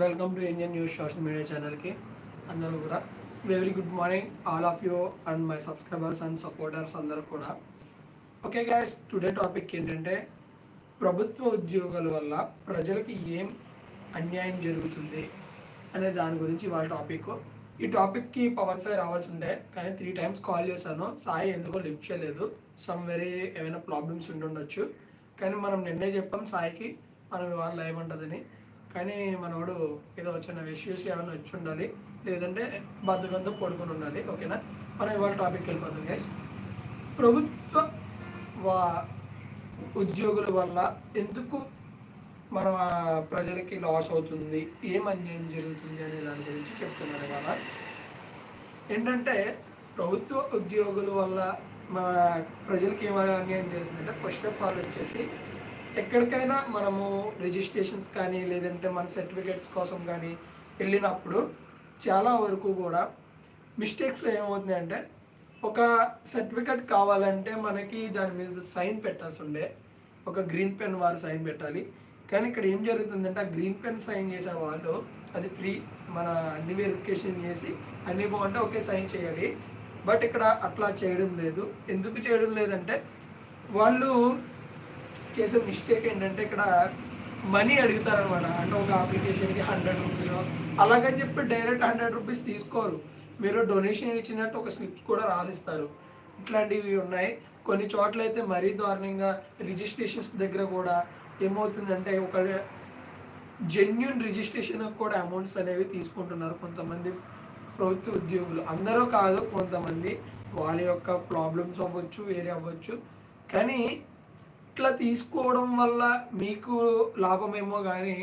Welcome to Indian news social media ఛానల్కి అందరూ కూడా. Very good morning all of you and my subscribers and supporters అందరూ కూడా. Okay gas today topic ఏంటంటే ప్రభుత్వ ఉద్యోగాల వల్ల ప్రజలకు ఏం అన్యాయం జరుగుతుంది అనే దాని గురించి వాళ్ళ టాపిక్ ఈ టాపిక్కి పవన్ సాయి రావాల్సి ఉండే కానీ త్రీ టైమ్స్ కాల్ చేశాను. సాయి ఎందుకో లిఫ్ట్ చేయలేదు. సమ్ వెరీ ఏమైనా ప్రాబ్లమ్స్ ఉండుండొచ్చు. కానీ మనం నిన్నే చెప్పాం సాయికి మనం ఇవాళ లైవ్ ఉంటుందని. కానీ మనోడు ఏదో చిన్న ఇష్యూస్ ఏమైనా వచ్చి ఉండాలి. లేదంటే బద్దకంతో పడుకొని ఉండాలి. ఓకేనా? మనం ఇవాళ టాపిక్ వెళ్ళిపోతుంది గైస్ ప్రభుత్వ వా ఉద్యోగుల వల్ల ఎందుకు మన ప్రజలకి లాస్ అవుతుంది? ఏం అన్యాయం జరుగుతుంది అనే దాని గురించి చెప్తున్నారు ఇవాళ. ఏంటంటే ప్రభుత్వ ఉద్యోగుల వల్ల మన ప్రజలకి ఏమైనా అన్యాయం జరుగుతుందంటే ఫస్ట్ ఆఫ్ ఆల్ వచ్చేసి ఎక్కడికైనా మనము రిజిస్ట్రేషన్స్ కానీ లేదంటే మన సర్టిఫికేట్స్ కోసం కానీ వెళ్ళినప్పుడు చాలా వరకు కూడా మిస్టేక్స్ ఏమవుతుంది అంటే ఒక సర్టిఫికేట్ కావాలంటే మనకి దాని మీద సైన్ పెట్టాల్సి ఉండే. ఒక గ్రీన్ పెన్ వారు సైన్ పెట్టాలి. కానీ ఇక్కడ ఏం జరుగుతుందంటే ఆ గ్రీన్ పెన్ సైన్ చేసే వాళ్ళు అది ఫ్రీ మన అన్ని వెరిఫికేషన్ చేసి అన్ని బాగుంటే ఓకే సైన్ చేయాలి. బట్ ఇక్కడ అట్లా చేయడం లేదు. ఎందుకు చేయడం లేదంటే వాళ్ళు చేసే మిస్టేక్ ఏంటంటే ఇక్కడ మనీ అడుగుతారనమాట అంటే ఒక అప్లికేషన్కి హండ్రెడ్ రూపీస్ అలాగని చెప్పి డైరెక్ట్ హండ్రెడ్ రూపీస్ తీసుకోరు. మీరు డొనేషన్ ఇచ్చినట్టు ఒక స్లిప్ కూడా రాసిస్తారు. ఇట్లాంటివి ఉన్నాయి. కొన్ని చోట్ల అయితే మరీ దారుణంగా రిజిస్ట్రేషన్స్ దగ్గర కూడా ఏమవుతుందంటే ఒక జెన్యున్ రిజిస్ట్రేషన్ కూడా అమౌంట్స్ అనేవి తీసుకుంటున్నారు కొంతమంది ప్రభుత్వ ఉద్యోగులు. అందరూ కాదు కొంతమంది వాళ్ళ యొక్క ప్రాబ్లమ్స్ అవ్వచ్చు వేరే అవ్వచ్చు. కానీ ఇట్లా తీసుకోవడం వల్ల మీకు లాభమేమో కానీ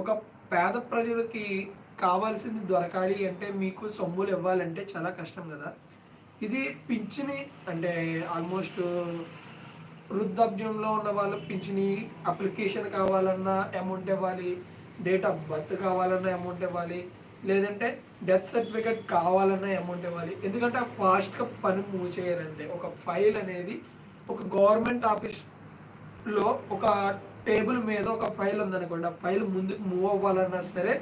ఒక పేద ప్రజలకి కావాల్సింది దొరకాలి అంటే మీకు సొమ్ములు ఇవ్వాలంటే చాలా కష్టం కదా. ఇది పింఛని అంటే ఆల్మోస్ట్ వృద్ధాప్యంలో ఉన్న వాళ్ళు పింఛని అప్లికేషన్ కావాలన్నా అమౌంట్ ఇవ్వాలి డేట్ ఆఫ్ బర్త్ కావాలన్నా అమౌంట్ ఇవ్వాలి లేదంటే డెత్ సర్టిఫికేట్ కావాలన్నా అమౌంట్ ఇవ్వాలి. ఎందుకంటే ఆ ఫాస్ట్గా పని మూవ్ చేయాలంటే ఒక ఫైల్ అనేది ఒక గవర్నమెంట్ ఆఫీస్ లో ఒక టేబుల్ మీద ఒక ఫైల్ ఉందనుకోండి ఆ ఫైల్ ముందుకు మూవ్ అవ్వాలన్నా సరే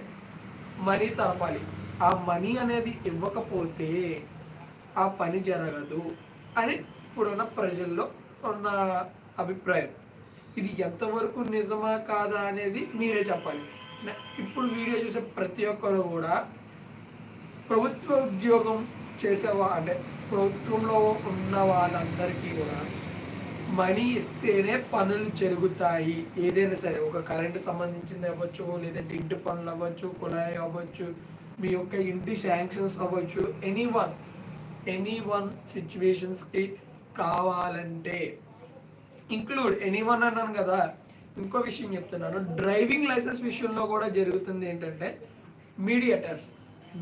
మనీ తరపాలి ఆ మనీ అనేది ఇవ్వకపోతే ఆ పని జరగదు అని ఇప్పుడున్న ప్రజల్లో ఉన్న అభిప్రాయం. ఇది ఎంతవరకు నిజమా కాదా అనేది మీరే చెప్పాలి. ఇప్పుడు వీడియో చూసే ప్రతి ఒక్కరు కూడా ప్రభుత్వ ఉద్యోగం చేసేవా అంటే ప్రభుత్వంలో ఉన్న వాళ్ళందరికీ కూడా మనీ ఇస్తేనే పనులు జరుగుతాయి. ఏదైనా సరే ఒక కరెంట్ సంబంధించింది అవ్వచ్చు లేదంటే ఇంటి పనులు అవ్వచ్చు కుళాయి అవ్వచ్చు మీ యొక్క ఇంటి శాంక్షన్స్ అవ్వచ్చు ఎనీ వన్ ఎనీ వన్ సిచ్యువేషన్స్కి కావాలంటే ఇంక్లూడ్ ఎనీ వన్ అన్నాను కదా ఇంకో విషయం చెప్తున్నాను. డ్రైవింగ్ లైసెన్స్ విషయంలో కూడా జరుగుతుంది ఏంటంటే మీడియేటర్స్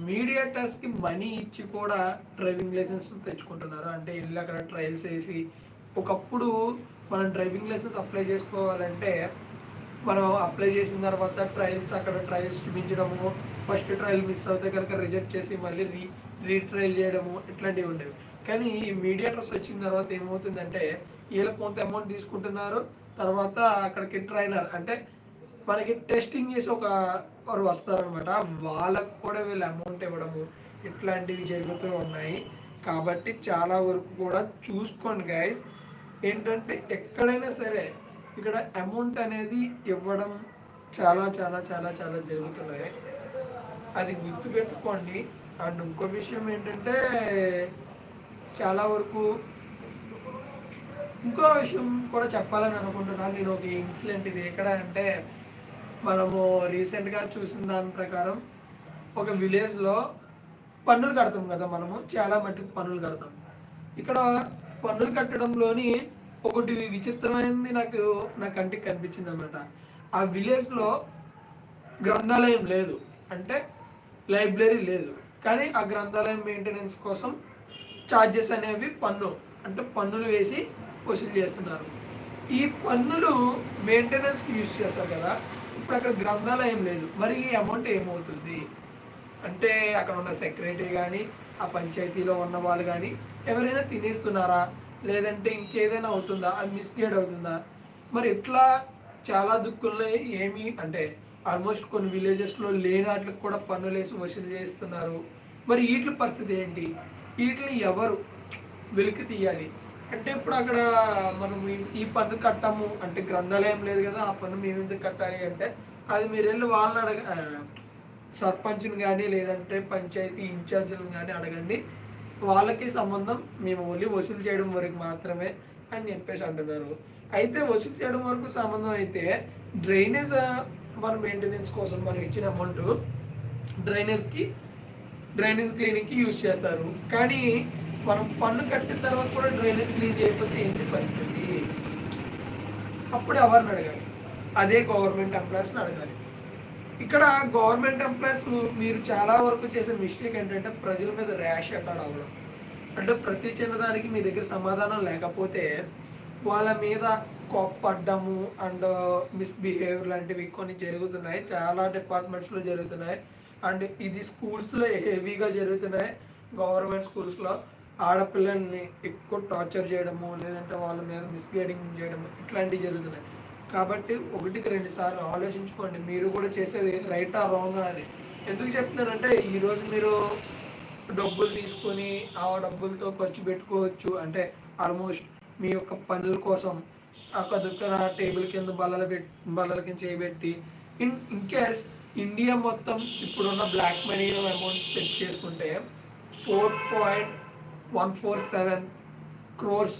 మీడియేటర్స్కి మనీ ఇచ్చి కూడా డ్రైవింగ్ లైసెన్స్ తెచ్చుకుంటున్నారు. అంటే వెళ్ళి అక్కడ ట్రయల్స్ వేసి ఒకప్పుడు మనం డ్రైవింగ్ లైసెన్స్ అప్లై చేసుకోవాలంటే మనం అప్లై చేసిన తర్వాత ట్రయల్స్ అక్కడ ట్రయల్స్ చూపించడము ఫస్ట్ ట్రయల్ మిస్ అవుతే కనుక రిజెక్ట్ చేసి మళ్ళీ రీ రీట్రయల్ చేయడము ఇట్లాంటివి ఉండేవి. కానీ ఈ మీడియేటర్స్ వచ్చిన తర్వాత ఏమవుతుందంటే వీళ్ళకి కొంత అమౌంట్ తీసుకుంటున్నారు తర్వాత అక్కడికి ట్రైనర్ అంటే మనకి టెస్టింగ్ చేసి ఒక వారు వస్తారనమాట వాళ్ళకు కూడా వీళ్ళు అమౌంట్ ఇవ్వడము ఇట్లాంటివి జరుగుతూ ఉన్నాయి. కాబట్టి చాలా వరకు కూడా చూసుకోండి గైస్ ఏంటంటే ఎక్కడైనా సరే ఇక్కడ అమౌంట్ అనేది ఇవ్వడం చాలా చాలా చాలా చాలా జరుగుతున్నాయి. అది గుర్తుపెట్టుకోండి. అండ్ ఇంకో విషయం ఏంటంటే చాలా వరకు ఇంకో విషయం కూడా చెప్పాలని అనుకుంటున్నాను. నేను ఒక ఇన్సిడెంట్ ఇది ఎక్కడ అంటే మనము రీసెంట్గా చూసిన దాని ప్రకారం ఒక విలేజ్లో పన్నులు కడతాం కదా మనము. చాలా మట్టుకు పన్నులు కడతాం. ఇక్కడ పన్నులు కట్టడంలోని ఒకటి విచిత్రమైనది నాకు నా కంటికి కనిపించింది అనమాట ఆ విలేజ్లో గ్రంథాలయం లేదు. అంటే లైబ్రరీ లేదు. కానీ ఆ గ్రంథాలయం మెయింటెనెన్స్ కోసం ఛార్జెస్ అనేవి పన్ను అంటే పన్నులు వేసి వసూలు చేస్తున్నారు. ఈ పన్నులు మెయింటెనెన్స్కి యూజ్ చేస్తారు కదా ఇప్పుడు అక్కడ గ్రంథాలయం లేదు. మరి ఈ అమౌంట్ ఏమవుతుంది? అంటే అక్కడ ఉన్న సెక్రటరీ కానీ ఆ పంచాయతీలో ఉన్న వాళ్ళు కానీ ఎవరైనా తినేస్తున్నారా? లేదంటే ఇంకేదైనా అవుతుందా? అది మిస్గైడ్ అవుతుందా? మరి ఇట్లా చాలా దుక్కుల్లో ఏమి అంటే ఆల్మోస్ట్ కొన్ని విలేజెస్లో లేని వాటికి కూడా పన్నులు వేసి వసూలు చేస్తున్నారు. మరి వీటి పరిస్థితి ఏంటి? వీటిని ఎవరు వెలికి తీయాలి? అంటే ఇప్పుడు అక్కడ మనం ఈ- పన్ను కట్టాము అంటే గ్రంథాలయం లేదు కదా ఆ పన్ను మేము ఎందుకు కట్టాలి అంటే అది మీరు వెళ్ళి వాళ్ళని అడగ సర్పంచ్ని కానీ లేదంటే పంచాయతీ ఇన్ఛార్జీలను కానీ అడగండి. వాళ్ళకి సంబంధం మేము ఓన్లీ వసూలు చేయడం వరకు మాత్రమే అని చెప్పేసి అంటున్నారు. అయితే వసూలు చేయడం వరకు సంబంధం అయితే డ్రైనేజ్ మన మెయింటెనెన్స్ కోసం మనం ఇచ్చిన అమౌంట్ డ్రైనేజ్కి డ్రైనేజ్ క్లీనింగ్కి యూజ్ చేస్తారు. కానీ మనం పన్ను కట్టిన తర్వాత కూడా డ్రైనేజ్ క్లీన్ చేయకపోతే ఏంటి పరిస్థితి? అప్పుడు ఎవరిని అడగాలి? అదే గవర్నమెంట్ ఎంప్లాయర్స్ని అడగాలి. ఇక్కడ గవర్నమెంట్ ఎంప్లాయీస్ మీరు చాలా వరకు చేసే మిస్టేక్ ఏంటంటే ప్రజల మీద ర్యాష్ అటాడ్ అవ్వడం అంటే ప్రతి చిన్నదానికి మీ దగ్గర సమాధానం లేకపోతే వాళ్ళ మీద కోప్పడ్డము అండ్ మిస్బిహేవియర్ లాంటివి కొన్ని జరుగుతున్నాయి. చాలా డిపార్ట్మెంట్స్లో జరుగుతున్నాయి. అండ్ ఇది స్కూల్స్లో హెవీగా జరుగుతున్నాయి. గవర్నమెంట్ స్కూల్స్లో ఆడపిల్లల్ని ఎక్కువ టార్చర్ చేయడము లేదంటే వాళ్ళ మీద మిస్గైడింగ్ చేయడము ఇట్లాంటివి జరుగుతున్నాయి. కాబట్టి ఒకటికి రెండు సార్లు ఆలోచించుకోండి. మీరు కూడా చేసేది రైటా రాంగా అని. ఎందుకు చెప్తున్నానంటే ఈరోజు మీరు డబ్బులు తీసుకొని ఆ డబ్బులతో ఖర్చు పెట్టుకోవచ్చు. అంటే ఆల్మోస్ట్ మీ యొక్క పనుల కోసం ఆ దుక్కన టేబుల్ కింద బల్లల పెట్టి బల్లల కింద చేయబెట్టి ఇన్ ఇన్ కేస్ ఇండియా మొత్తం ఇప్పుడున్న బ్లాక్ మనీ అమౌంట్ సెట్ చేసుకుంటే four point one four seven crores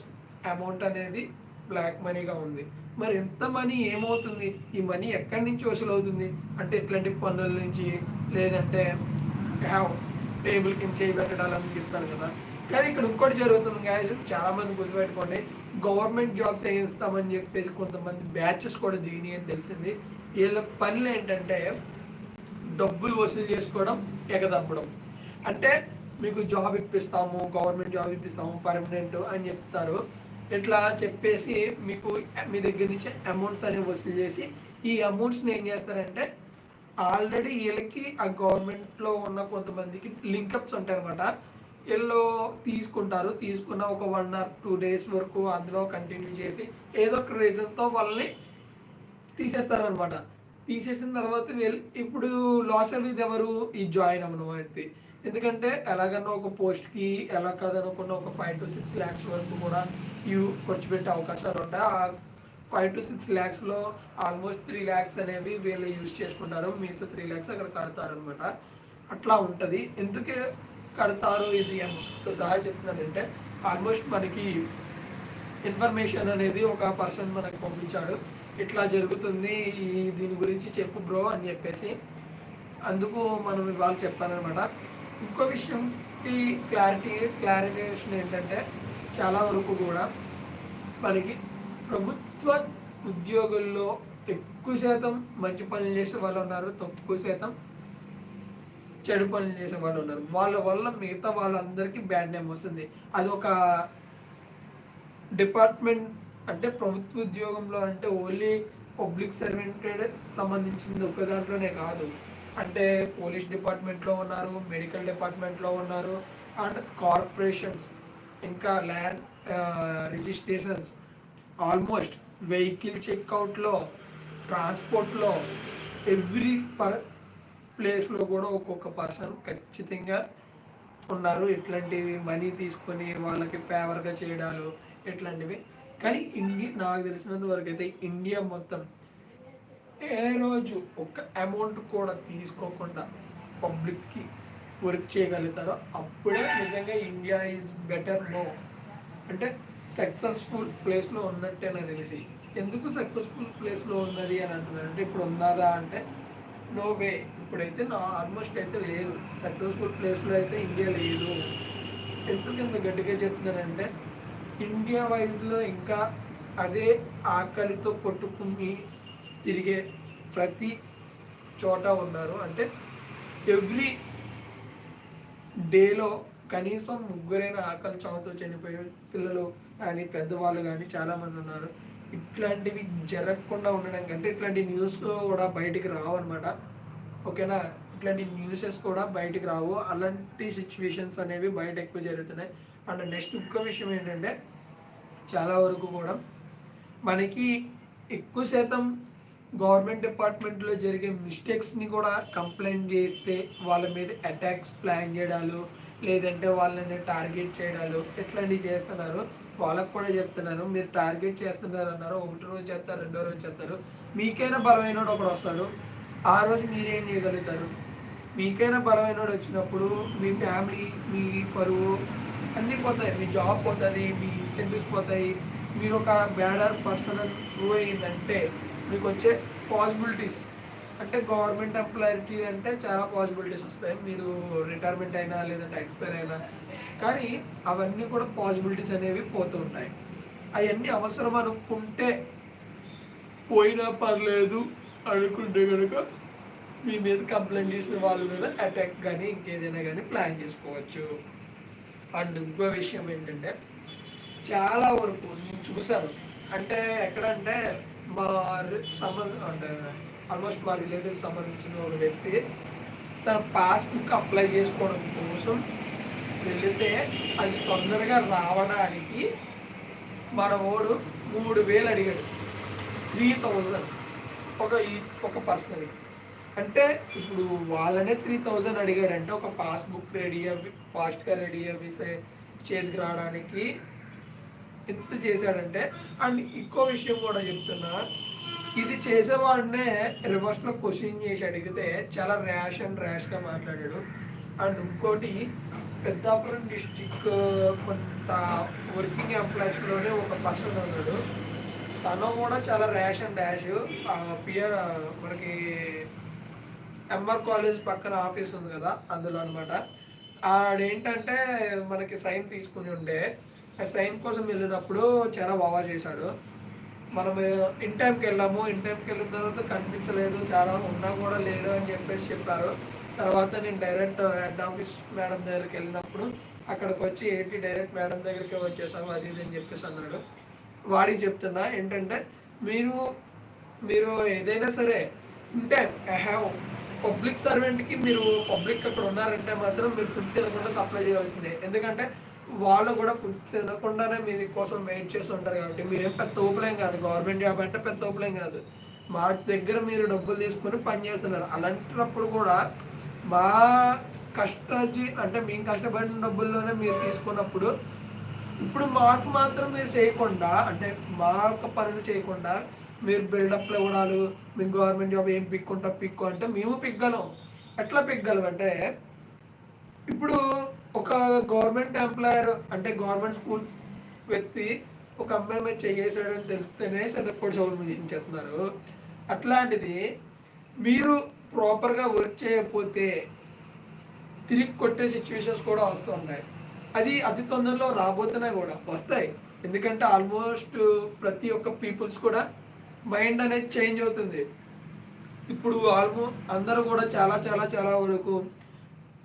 amount అనేది బ్లాక్ మనీగా ఉంది. మరి ఎంత మనీ ఏమవుతుంది? ఈ మనీ ఎక్కడి నుంచి వసూలు అవుతుంది అంటే ఇట్లాంటి పన్నుల నుంచి? లేదంటే టేబుల్ కింద చేయి పెట్టడాలని చెప్తాను కదా. కానీ ఇక్కడ ఇంకోటి జరుగుతుంది గాయస్ చాలా మంది గుర్తుపెట్టుకోండి. గవర్నమెంట్ జాబ్స్ వేయిస్తామని చెప్పేసి కొంతమంది బ్యాచెస్ కూడా దిగినాయి అని తెలిసింది. వీళ్ళ పనులు ఏంటంటే డబ్బులు వసూలు చేసుకోవడం ఎగదప్పడం అంటే మీకు జాబ్ ఇప్పిస్తాము గవర్నమెంట్ జాబ్ ఇప్పిస్తాము పర్మనెంట్ అని చెప్తారు. ఇట్లా చెప్పేసి మీకు మీ దగ్గర నుంచి అమౌంట్స్ అనేవి వసూలు చేసి ఈ అమౌంట్స్ని ఏం చేస్తారంటే ఆల్రెడీ వీళ్ళకి ఆ గవర్నమెంట్లో ఉన్న కొంతమందికి లింకప్స్ ఉంటాయి అనమాట వీళ్ళు తీసుకుంటారు. తీసుకున్న ఒక వన్ ఆర్ టూ డేస్ వరకు అందులో కంటిన్యూ చేసి ఏదో ఒక రీజన్తో వాళ్ళని తీసేస్తారనమాట తీసేసిన తర్వాత వీళ్ళు ఇప్పుడు లాస్ అనేది ఎవరు? ఈ జాయిన్ అవ్వడం వ్యక్తి ఎందుకంటే ఎలాగన్నా ఒక పోస్ట్కి ఎలా కాదనుకున్న ఒక ఫైవ్ టు సిక్స్ ల్యాక్స్ వరకు కూడా యూ ఖర్చు పెట్టే అవకాశాలు ఉంటాయి. ఆ ఫైవ్ టు సిక్స్ ల్యాక్స్లో ఆల్మోస్ట్ త్రీ ల్యాక్స్ అనేవి వీళ్ళు యూజ్ చేసుకుంటారు. మీతో త్రీ ల్యాక్స్ అక్కడ కడతారు అనమాట అట్లా ఉంటుంది. ఎందుకు కడతారు? ఇది ఎంతో సహా చెప్తున్నానంటే ఆల్మోస్ట్ మనకి ఇన్ఫర్మేషన్ అనేది ఒక పర్సన్ మనకు పంపించాడు. ఇట్లా జరుగుతుంది. ఈ దీని గురించి చెప్పు బ్రో అని చెప్పేసి అందుకు మనం ఇవాళ చెప్పానమాట ఇంకో విషయంకి క్లారిటీ క్లారిఫికేషన్ ఏంటంటే చాలా వరకు కూడా మనకి ప్రభుత్వ ఉద్యోగుల్లో ఎక్కువ శాతం మంచి పనులు చేసే వాళ్ళు ఉన్నారు తక్కువ శాతం చెడు పనులు చేసే వాళ్ళు ఉన్నారు. వాళ్ళ వల్ల మిగతా వాళ్ళందరికీ బ్యాడ్ నేమ్ వస్తుంది. అది ఒక డిపార్ట్మెంట్ అంటే ప్రభుత్వ ఉద్యోగంలో అంటే ఓన్లీ పబ్లిక్ సర్వెంటెడ్ సంబంధించింది ఒక దాంట్లోనే కాదు. అంటే పోలీస్ డిపార్ట్మెంట్లో ఉన్నారు మెడికల్ డిపార్ట్మెంట్లో ఉన్నారు అండ్ కార్పొరేషన్స్ ఇంకా ల్యాండ్ రిజిస్ట్రేషన్స్. ఆల్మోస్ట్ వెహికల్ చెక్అవుట్లో ట్రాన్స్పోర్ట్లో ఎవ్రీ పర్ ప్లేస్లో కూడా ఒక్కొక్క పర్సన్ ఖచ్చితంగా ఉన్నారు. ఇట్లాంటివి మనీ తీసుకొని వాళ్ళకి ఫేవర్గా చేయడాలు ఇట్లాంటివి కానీ ఇండియా నాకు తెలిసినంత వరకు అయితే ఇండియా మొత్తం ఏ రోజు ఒక అమౌంట్ కూడా తీసుకోకుండా పబ్లిక్కి వర్క్ చేయగలుగుతారో అప్పుడే నిజంగా ఇండియా ఈజ్ బెటర్ నో అంటే సక్సెస్ఫుల్ ప్లేస్లో ఉన్నట్టే నాకు తెలిసి. ఎందుకు సక్సెస్ఫుల్ ప్లేస్లో ఉన్నది అని అంటున్నాను అంటే ఇప్పుడు ఉన్నదా అంటే నో వే ఇప్పుడైతే నా ఆల్మోస్ట్ అయితే లేదు. సక్సెస్ఫుల్ ప్లేస్లో అయితే ఇండియా లేదు. ఎందుకు ఇంత గట్టిగా చెప్తున్నానంటే ఇండియా వైజ్లో ఇంకా అదే ఆకలితో కొట్టుకుని తిరిగే ప్రతి చోట ఉన్నారు. అంటే ఎవ్రీ డేలో కనీసం ముగ్గురైన ఆకలి చావుతో చనిపోయే పిల్లలు కానీ పెద్దవాళ్ళు కానీ చాలామంది ఉన్నారు. ఇట్లాంటివి జరగకుండా ఉండడం కంటే ఇట్లాంటి న్యూస్లో కూడా బయటికి రావు అనమాట ఓకేనా? ఇట్లాంటి న్యూసెస్ కూడా బయటికి రావు. అలాంటి సిచ్యువేషన్స్ అనేవి బయట ఎక్కువ జరుగుతున్నాయి. అండ్ నెక్స్ట్ ఇంకో విషయం ఏంటంటే చాలా వరకు కూడా మనకి ఎక్కువ శాతం గవర్నమెంట్ డిపార్ట్మెంట్లో జరిగే మిస్టేక్స్ని కూడా కంప్లైంట్ చేస్తే వాళ్ళ మీద అటాక్స్ ప్లాన్ చేయడాలు లేదంటే వాళ్ళని టార్గెట్ చేయడాలు ఇట్లాంటివి చేస్తున్నారు? వాళ్ళకు కూడా చెప్తున్నాను మీరు టార్గెట్ చేస్తున్నారు అన్నారు ఒకటి రోజు చేస్తారు రెండో రోజు చేస్తారు. మీకైనా బలమైన ఒకడు వస్తాడు. ఆ రోజు మీరేం చేయగలుగుతారు? మీకైనా బలమైన వచ్చినప్పుడు మీ ఫ్యామిలీ మీ పరువు అన్నీ పోతాయి. మీ జాబ్ పోతుంది మీ ఇన్సెంటివ్స్ పోతాయి. మీరు ఒక బ్యాడర్ పర్సన్ ప్రూవ్ అయ్యిందంటే మీకు వచ్చే పాసిబిలిటీస్ అంటే గవర్నమెంట్ ఎంప్లాయిటీ అంటే చాలా పాసిబిలిటీస్ వస్తాయి. మీరు రిటైర్మెంట్ అయినా లేదంటే ఎక్స్పైర్ అయినా. కానీ అవన్నీ కూడా పాసిబిలిటీస్ అనేవి పోతూ ఉంటాయి అవన్నీ అవసరం అనుకుంటే పోయినా పర్లేదు అనుకుంటే కనుక మీ మీద కంప్లైంట్ చేసిన వాళ్ళ మీద అటాక్ కానీ ఇంకేదైనా కానీ ప్లాన్ చేసుకోవచ్చు. అండ్ ఇంకో విషయం ఏంటంటే చాలా వరకు నేను చూశాను. అంటే ఎక్కడంటే మా సంబంధ అంటే ఆల్మోస్ట్ మా రిలేటివ్కి సంబంధించిన ఒక వ్యక్తి తన పాస్బుక్ అప్లై చేసుకోవడం కోసం వెళితే అది తొందరగా రావడానికి మన ఓడు మూడు వేలు అడిగాడు. త్రీ థౌజండ్ ఒక ఈ- ఒక పర్సన్కి అంటే ఇప్పుడు వాళ్ళనే త్రీ థౌజండ్ అడిగాడంటే ఒక పాస్బుక్ రెడీ అవి ఫాస్ట్గా రెడీ అవ్వి చేతికి రావడానికి ఎంత చేశాడంటే అండ్ ఇంకో విషయం కూడా చెప్తున్నా ఇది చేసేవాడినే రివర్స్లో క్వశ్చన్ చేసి అడిగితే చాలా ర్యాష్ అండ్ ర్యాష్గా మాట్లాడాడు. అండ్ ఇంకోటి పెద్దాపురం డిస్టిక్ కొంత వర్కింగ్ ఎంప్లాయీస్లోనే ఒక పర్సన్ ఉన్నాడు. తను కూడా చాలా ర్యాష్ అండ్ ర్యాష్ పిఆర్ మనకి ఎంఆర్ కాలేజ్ పక్కన ఆఫీస్ ఉంది కదా అందులో అనమాట ఆడేంటంటే మనకి సైన్ తీసుకుని ఉండే సైన్ కోసం వెళ్ళినప్పుడు చాలా బాగా చేశాడు. మనం ఇన్ టైంకి వెళ్ళాము. ఇన్ టైంకి వెళ్ళిన తర్వాత కనిపించలేదు. చాలా ఉన్నా కూడా లేడు అని చెప్పేసి చెప్పారు. తర్వాత నేను డైరెక్ట్ హెడ్ ఆఫీస్ మేడం దగ్గరికి వెళ్ళినప్పుడు అక్కడికి వచ్చి ఏంటి డైరెక్ట్ మేడం దగ్గరికి వచ్చేసాము అది ఇది అని చెప్పేసి అన్నాడు. వాడికి చెప్తున్నా ఏంటంటే మీరు మీరు ఏదైనా సరే ఉంటే ఐ హ్యావ్ పబ్లిక్ సర్వెంట్కి మీరు పబ్లిక్ అక్కడ ఉన్నారంటే మాత్రం మీరు ఫుడ్ తినకుండా సప్లై చేయవలసిందే. ఎందుకంటే వాళ్ళు కూడా ఫుడ్ తినకుండానే మీ కోసం వెయిట్ చేసి ఉంటారు కాబట్టి మీరేం పెద్ద ఊపులేం కాదు. గవర్నమెంట్ జాబ్ అంటే పెద్ద ఊపులేం కాదు. మా దగ్గర మీరు డబ్బులు తీసుకుని పని చేస్తున్నారు. అలాంటప్పుడు కూడా మా కష్టాజీ అంటే మేము కష్టపడిన డబ్బుల్లోనే మీరు తీసుకున్నప్పుడు ఇప్పుడు మాకు మాత్రం మీరు చేయకుండా అంటే మా యొక్క పనులు చేయకుండా మీరు బిల్డప్లు ఇవ్వడాలు మీ గవర్నమెంట్ జాబ్ ఏం పిక్కుంటా పిక్కు అంటే మేము పిగ్గలం. ఎట్లా పిగ్గలం అంటే ఇప్పుడు ఒక గవర్నమెంట్ ఎంప్లాయర్ అంటే గవర్నమెంట్ స్కూల్ వ్యక్తి ఒక అమ్మాయి మీద చేసాడని తెలిస్తేనే సెదప్పటి చదువు చేస్తున్నారు. అట్లాంటిది మీరు ప్రాపర్గా వర్క్ చేయకపోతే తిరిగి కొట్టే సిచ్యువేషన్స్ కూడా వస్తున్నాయి అది అతి తొందరలో రాబోతున్నాయి కూడా వస్తాయి. ఎందుకంటే ఆల్మోస్ట్ ప్రతి ఒక్క పీపుల్స్ కూడా మైండ్ అనేది చేంజ్ అవుతుంది. ఇప్పుడు ఆల్మో అందరూ కూడా చాలా చాలా చాలా వరకు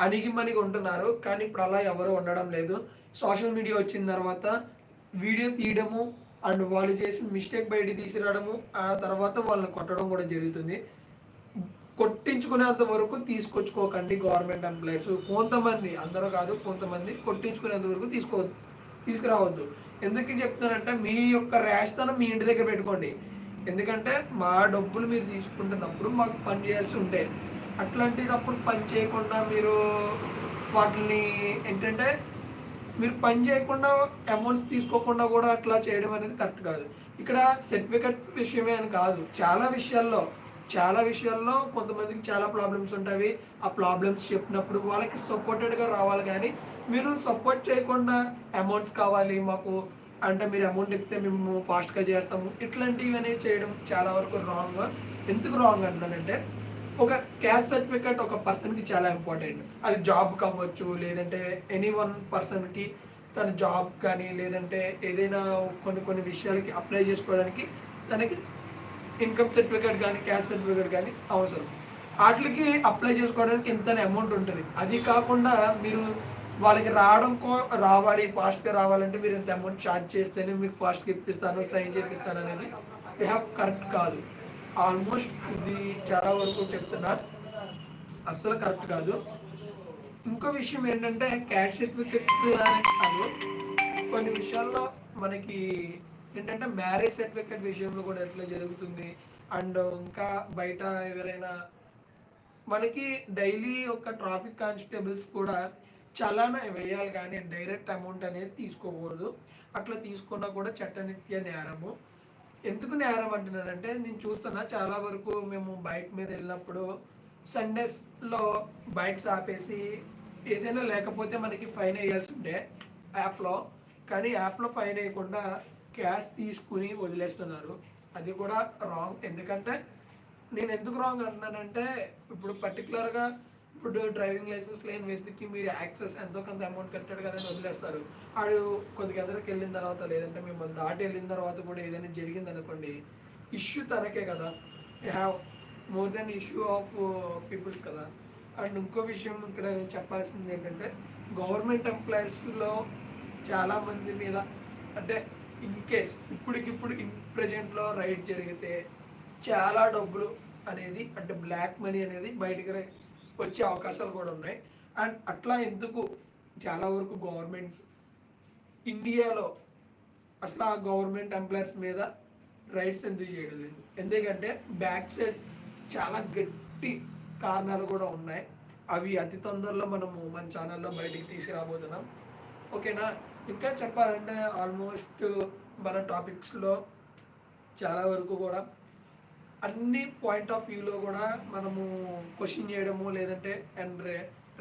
అణిగిమణిగి ఉంటున్నారు కానీ ఇప్పుడు అలా ఎవరు ఉండడం లేదు. సోషల్ మీడియా వచ్చిన తర్వాత వీడియో తీయడము అండ్ వాళ్ళు చేసిన మిస్టేక్ బయట తీసుకురావడము ఆ తర్వాత వాళ్ళని కొట్టడం కూడా జరుగుతుంది. కొట్టించుకునేంత వరకు తీసుకొచ్చుకోకండి గవర్నమెంట్ ఎంప్లాయర్స్ కొంతమంది అందరూ కాదు కొంతమంది కొట్టించుకునేంత వరకు తీసుకో తీసుకురావద్దు. ఎందుకు చెప్తానంటే మీ యొక్క ర్యాష్తనం మీ ఇంటి దగ్గర పెట్టుకోండి. ఎందుకంటే మా డబ్బులు మీరు తీసుకుంటున్నప్పుడు మాకు పని చేయాల్సి ఉంటాయి అట్లాంటినప్పుడు పని చేయకుండా మీరు వాటిని ఏంటంటే మీరు పని చేయకుండా అమౌంట్స్ తీసుకోకుండా కూడా అట్లా చేయడం అనేది కరెక్ట్ కాదు. ఇక్కడ సర్టిఫికెట్ విషయమే అని కాదు. చాలా విషయాల్లో చాలా విషయాల్లో కొంతమందికి చాలా ప్రాబ్లమ్స్ ఉంటాయి. ఆ ప్రాబ్లమ్స్ చెప్పినప్పుడు వాళ్ళకి సపోర్టెడ్గా రావాలి కానీ మీరు సపోర్ట్ చేయకుండా అమౌంట్స్ కావాలి మాకు. అంటే మీరు అమౌంట్ ఇస్తే మేము ఫాస్ట్గా చేస్తాము. ఇట్లాంటివి అనేది చేయడం చాలా వరకు రాంగ్ ఎందుకు రాంగ్ అంటానంటే ఒక క్యాస్ట్ సర్టిఫికేట్ ఒక పర్సన్కి చాలా ఇంపార్టెంట్. అది జాబ్ కావచ్చు లేదంటే ఎనీ వన్ పర్సన్కి తన జాబ్ కానీ లేదంటే ఏదైనా కొన్ని కొన్ని విషయాలకి అప్లై చేసుకోవడానికి తనకి ఇన్కమ్ సర్టిఫికేట్ కానీ క్యాస్ట్ సర్టిఫికేట్ కానీ అవసరం. వాటికి అప్లై చేసుకోవడానికి ఎంత అమౌంట్ ఉంటుంది? అది కాకుండా మీరు వాళ్ళకి రావడం కో రావాలి ఫాస్ట్గా రావాలంటే మీరు ఎంత అమౌంట్ ఛార్జ్ చేస్తేనే మీకు ఫాస్ట్గా ఇప్పిస్తాను సైన్ చేపిస్తాను అనేది యూ హ్యావ్ కరెక్ట్ కాదు. ఆల్మోస్ట్ ఇది చాలా వరకు చెప్తున్నారు. అస్సలు కరెక్ట్ కాదు. ఇంకో విషయం ఏంటంటే క్యాష్ సర్టిఫికెట్స్ కాదు. కొన్ని విషయాల్లో మనకి ఏంటంటే మ్యారేజ్ సర్టిఫికెట్ విషయంలో కూడా ఎట్లా జరుగుతుంది? అండ్ ఇంకా బయట ఎవరైనా మనకి డైలీ ఒక ట్రాఫిక్ కానిస్టేబుల్స్ కూడా చలానా వేయాలి కానీ డైరెక్ట్ అమౌంట్ అనేది తీసుకోకూడదు. అట్లా తీసుకున్నా కూడా చట్టనిత్య నేరము. ఎందుకు నేరం అంటున్నానంటే నేను చూస్తున్నా చాలా వరకు మేము బైక్ మీద వెళ్ళినప్పుడు సండేస్లో బైక్స్ ఆపేసి ఏదైనా లేకపోతే మనకి ఫైన్ వేయాల్సి ఉండే యాప్లో కానీ యాప్లో ఫైన్ వేయకుండా క్యాష్ తీసుకుని వదిలేస్తున్నారు. అది కూడా రాంగ్ ఎందుకంటే నేను ఎందుకు రాంగ్ అంటున్నానంటే ఇప్పుడు పర్టికులర్గా ఇప్పుడు డ్రైవింగ్ లైసెన్స్ లేని వ్యక్తికి మీరు యాక్సెస్ ఎంతో కొంత అమౌంట్ కట్టాడు కదా అని వదిలేస్తారు. ఆడు కొద్దిగా ఎదరికి వెళ్ళిన తర్వాత లేదంటే మిమ్మల్ని దాటి వెళ్ళిన తర్వాత కూడా ఏదైనా జరిగింది అనుకోండి ఇష్యూ తనకే కదా. Have more than issue of peoples కదా. అండ్ ఇంకో విషయం ఇక్కడ చెప్పాల్సింది ఏంటంటే గవర్నమెంట్ ఎంప్లాయీస్లో చాలా మంది మీద అంటే ఇన్ కేస్ ఇప్పటికిప్పుడు ఇన్ ప్రజెంట్లో రైడ్ జరిగితే చాలా డబ్బులు అనేది అంటే బ్లాక్ మనీ అనేది బయటికి వచ్చే అవకాశాలు కూడా ఉన్నాయి. అండ్ అట్లా ఎందుకు చాలా వరకు గవర్నమెంట్స్ ఇండియాలో అసలు ఆ గవర్నమెంట్ ఎంప్లాయర్స్ మీద రైట్స్ ఎందుకు చేయడం లేదు? ఎందుకంటే బ్యాక్ సైడ్ చాలా గట్టి కారణాలు కూడా ఉన్నాయి. అవి అతి తొందరలో మనము మన ఛానల్లో బయటికి తీసుకురాబోతున్నాం. ఓకేనా? ఇంకా చెప్పాలంటే ఆల్మోస్ట్ మన టాపిక్స్లో చాలా వరకు కూడా అన్ని పాయింట్ ఆఫ్ వ్యూలో కూడా మనము క్వశ్చన్ చేయడము లేదంటే అండ్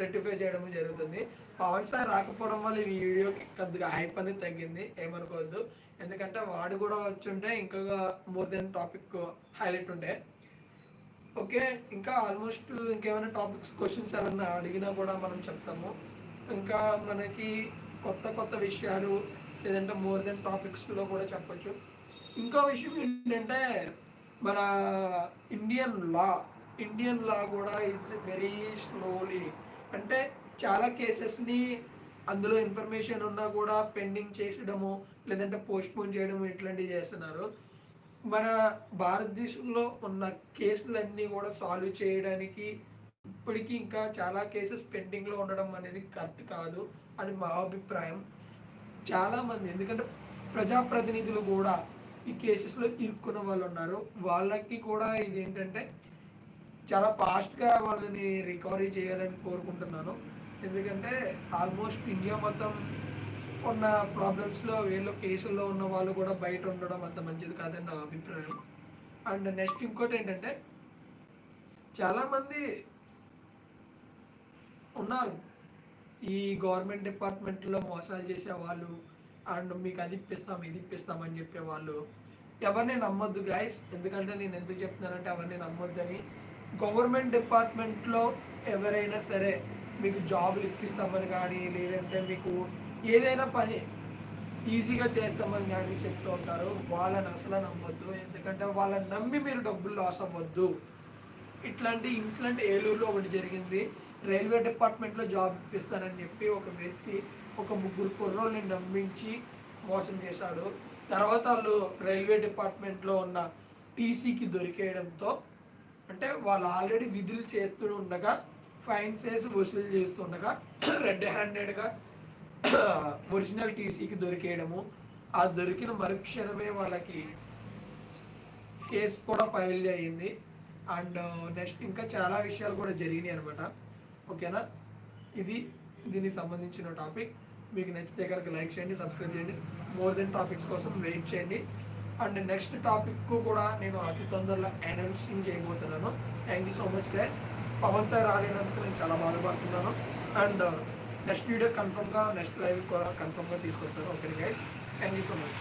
రెక్టిఫై చేయడము జరుగుతుంది. పవన్ సార్ రాకపోవడం వల్ల ఈ వీడియోకి కొద్దిగా హైప్ అనేది తగ్గింది. ఏమనుకోవద్దు. ఎందుకంటే వాడు కూడా వచ్చుంటే ఇంకా మోర్ దెన్ టాపిక్ హైలైట్ ఉండే. ఓకే ఇంకా ఆల్మోస్ట్ ఇంకేమైనా టాపిక్స్ క్వశ్చన్స్ ఏమైనా అడిగినా కూడా మనం చెప్తాము. ఇంకా మనకి కొత్త కొత్త విషయాలు లేదంటే మోర్ దెన్ టాపిక్స్లో కూడా చెప్పచ్చు. ఇంకో విషయం ఏంటంటే మన ఇండియన్ లా ఇండియన్ లా కూడా ఇస్ వెరీ స్లోలీ అంటే చాలా కేసెస్ని అందులో ఇన్ఫర్మేషన్ ఉన్నా కూడా పెండింగ్ చేసడము లేదంటే పోస్ట్పోన్ చేయడము ఇట్లాంటివి చేస్తున్నారు. మన భారతదేశంలో ఉన్న కేసులన్నీ కూడా సాల్వ్ చేయడానికి ఇప్పటికీ ఇంకా చాలా కేసెస్ పెండింగ్లో ఉండడం అనేది కరెక్ట్ కాదు అని మా అభిప్రాయం. చాలామంది ఎందుకంటే ప్రజాప్రతినిధులు కూడా ఈ కేసెస్లో ఇరుక్కున్న వాళ్ళు ఉన్నారు. వాళ్ళకి కూడా ఇది ఏంటంటే చాలా ఫాస్ట్గా వాళ్ళని రికవరీ చేయాలని కోరుకుంటున్నాను. ఎందుకంటే ఆల్మోస్ట్ ఇండియా మొత్తం ఉన్న ప్రాబ్లమ్స్లో వీళ్ళు కేసుల్లో ఉన్న వాళ్ళు కూడా బయట ఉండడం అంత మంచిది కాదని నా అభిప్రాయం. అండ్ నెక్స్ట్ ఇంకోటి ఏంటంటే చాలామంది ఉన్నారు. ఈ గవర్నమెంట్ డిపార్ట్మెంట్లో మోసాలు చేసే వాళ్ళు అండ్ మీకు అది ఇప్పిస్తాం ఇది ఇప్పిస్తాం అని చెప్పే వాళ్ళు ఎవరిని నమ్మొద్దు గాయస్ ఎందుకంటే నేను ఎందుకు చెప్తున్నానంటే ఎవరిని నమ్మొద్దని గవర్నమెంట్ డిపార్ట్మెంట్లో ఎవరైనా సరే మీకు జాబులు ఇప్పిస్తామని కానీ లేదంటే మీకు ఏదైనా పని ఈజీగా చేస్తామని కానీ చెప్తూ ఉంటారు. వాళ్ళని అసలు నమ్మొద్దు. ఎందుకంటే వాళ్ళని నమ్మి మీరు డబ్బులు లాస్ అవ్వద్దు. ఇట్లాంటి ఇన్సిడెంట్ ఏలూరులో ఒకటి జరిగింది. రైల్వే డిపార్ట్మెంట్లో జాబ్ ఇప్పిస్తానని చెప్పి ఒక వ్యక్తి ఒక ముగ్గురు కుర్రోల్ని నమ్మించి మోసం చేశాడు. తర్వాత వాళ్ళు రైల్వే డిపార్ట్మెంట్లో ఉన్న టీసీకి దొరికేయడంతో అంటే వాళ్ళు ఆల్రెడీ విధులు చేస్తూ ఉండగా ఫైన్స్ వేసి వసూలు చేస్తుండగా రెడ్ హ్యాండెడ్గా ఒరిజినల్ టీసీకి దొరికేయడము. ఆ దొరికిన మరుక్షణమే వాళ్ళకి కేసు కూడా ఫైల్ అయ్యింది. అండ్ నెక్స్ట్ ఇంకా చాలా విషయాలు కూడా జరిగినాయి అనమాట ఓకేనా? ఇది దీనికి సంబంధించిన టాపిక్. మీకు నచ్చితే కనుక లైక్ చేయండి సబ్స్క్రైబ్ చేయండి. మోర్ దెన్ టాపిక్స్ కోసం వెయిట్ చేయండి. అండ్ నెక్స్ట్ టాపిక్ కూడా నేను అతి తొందరలో అనౌన్సింగ్ చేయబోతున్నాను. Thank you so much guys Pavan sir రాలేనందుకు నేను చాలా బాధపడుతున్నాను. అండ్ నెక్స్ట్ వీడియో కన్ఫర్మ్గా నెక్స్ట్ లైవ్ కూడా కన్ఫర్మ్గా తీసుకొస్తాను. Okay guys thank you so much